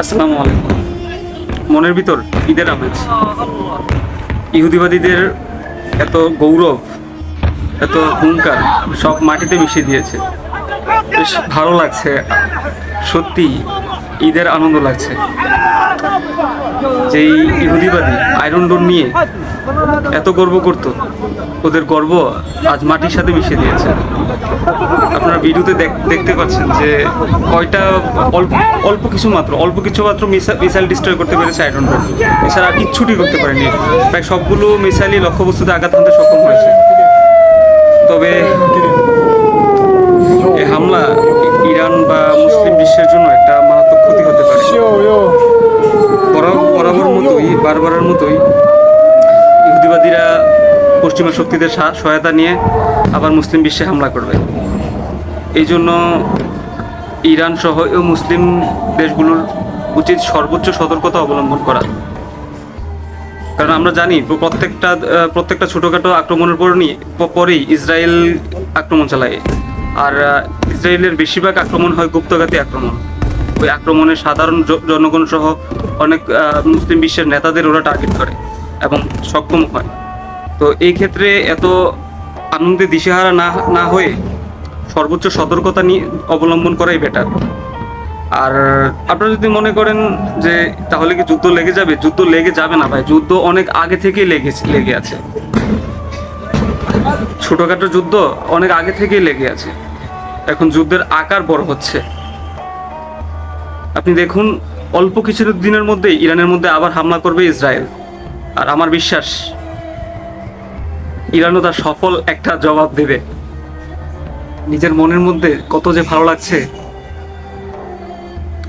আসসালামু আলাইকুম। মনের ভিতর ঈদের আমেজ। ইহুদিবাদীদের এত গৌরব, এত হুঙ্কার সব মাটিতে মিশিয়ে দিয়েছে। বেশ ভালো লাগছে। সত্যি ঈদের আনন্দ লাগছে। যেই ইহুদিবাদী আয়রন ডোর নিয়ে এত গর্ব করত, ওদের গর্ব আজ মাটির সাথে মিশিয়ে দিয়েছে। আপনারা ভিডিওতে দেখ- দেখতে পাচ্ছেন যে কয়টা অল্প অল্প কিছু মাত্র অল্প কিছু মাত্র মিসাইল ডিস্ট্রয় করতে পেরেছে আয়রন ডোর এছাড়া আর কিচ্ছুটি করতে পারেনি। প্রায় সবগুলো মিসাইলই লক্ষ্যবস্তুতে আঘাত হানতে সক্ষম হয়েছে। তবে এই হামলা ইরান বা মুসলিম বিশ্বের জন্য একটা মারাত্মক ক্ষতি হতে পারে। বরা- বরাবর মতোই বারবারের মতোই পশ্চিমা শক্তিদের সহায়তা নিয়ে আবার মুসলিম বিশ্বে হামলা করবে। এই জন্য ইরান সহ মুসলিম দেশগুলোর উচিত সর্বোচ্চ সতর্কতা অবলম্বন করা। কারণ আমরা জানি প্রত্যেকটা প্রত্যেকটা ছোটোখাটো আক্রমণের পর নিয়ে পরেই ইসরায়েল আক্রমণ চালায়। আর ইসরায়েলের বেশিরভাগ আক্রমণ হয় গুপ্তঘাতী আক্রমণ। ওই আক্রমণে সাধারণ জনগণ সহ অনেক মুসলিম বিশ্বের নেতাদের ওরা টার্গেট করে এবং সক্ষম হয়। তো এই ক্ষেত্রে এত আনন্দে দিশেহারা না না হয়ে সর্বোচ্চ সতর্কতা নিয়ে অবলম্বন করাই বেটার আর আপনারা যদি মনে করেন যে তাহলে কি যুদ্ধ লেগে যাবে? যুদ্ধ লেগে যাবে না ভাই, যুদ্ধ অনেক আগে থেকেই লেগে লেগে আছে। ছোটখাটো যুদ্ধ অনেক আগে থেকেই লেগে আছে। এখন যুদ্ধের আকার বড় হচ্ছে। আপনি দেখুন, অল্প কিছু দিনের মধ্যেই ইরানের মধ্যে আবার হামলা করবে ইসরায়েল। আর আমার বিশ্বাস ইরানও তার সফল একটা জবাব দেবে। নিজের মনের মধ্যে কত যে ভালো লাগছে,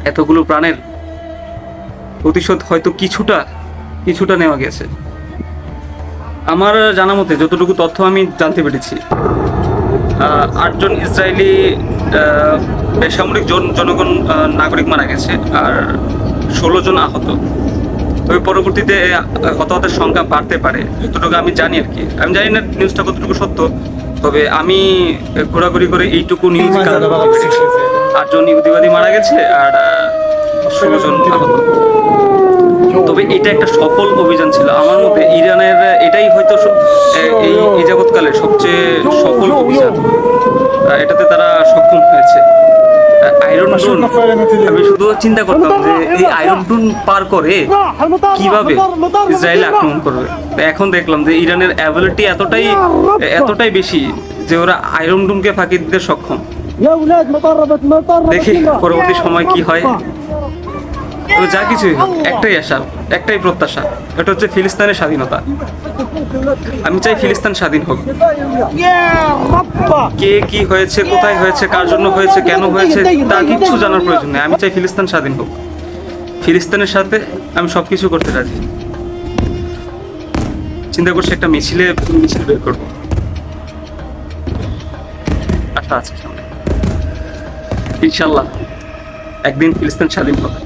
এতগুলো প্রাণের প্রতিশোধ হয়তো কিছুটা কিছুটা নেওয়া গেছে। আমার জানা মতে যতটুকু তথ্য আমি জানতে পেরেছি আটজন ইসরায়েলি বেসামরিক জন, জনগণ নাগরিক মারা গেছে আর ষোলো জন আহত। তবে পরবর্তীতে হতাহতের সংখ্যা বাড়তে পারে যতটুকু আমি জানি আর কি। আমি জানি না নিউজটা কতটুকু সত্য তবে আমি ঘোরাঘুরি করে এইটুকু নিউজ আটজন ইহুদিবাদী মারা গেছে আর ষোলো জন আহত। তবে এটা একটা সফল অভিযান ছিল। আমার মতে ইরানের এটাই হয়তো এই এই সবচেয়ে সফল অভিযান। এটাতে তারা সক্ষম হয়েছে। আয়রন টুন আমি শুধু চিন্তা করতাম যে এই আয়রন টুন পার করে কীভাবে ইসরায়েল আক্রমণ করবে? এখন দেখলাম যে ইরানের অ্যাবিলিটি এতটাই এতটাই বেশি যে ওরা আয়রন ডুমকে ফাঁকি দিতে সক্ষম। দেখি পরবর্তী সময় কি হয়। যা কিছুই একটাই আশা একটাই প্রত্যাশা। এটা হচ্ছে ফিলিস্তানের স্বাধীনতা। আমি চাই ফিলিস্তান স্বাধীন হোক। কে কি হয়েছে, কোথায় হয়েছে, কার জন্য হয়েছে, কেন হয়েছে তা কিচ্ছু জানার প্রয়োজন নেই। আমি চাই ফিলিস্তান স্বাধীন হোক। ফিলিস্তানের সাথে আমি সব কিছু করতে রাজি। চিন্তা করছি একটা মিছিলে, মিছিল বের করব। আচ্ছা আচ্ছা ইনশাল্লাহ, একদিন ফিলিস্তান স্বাধীন হবে।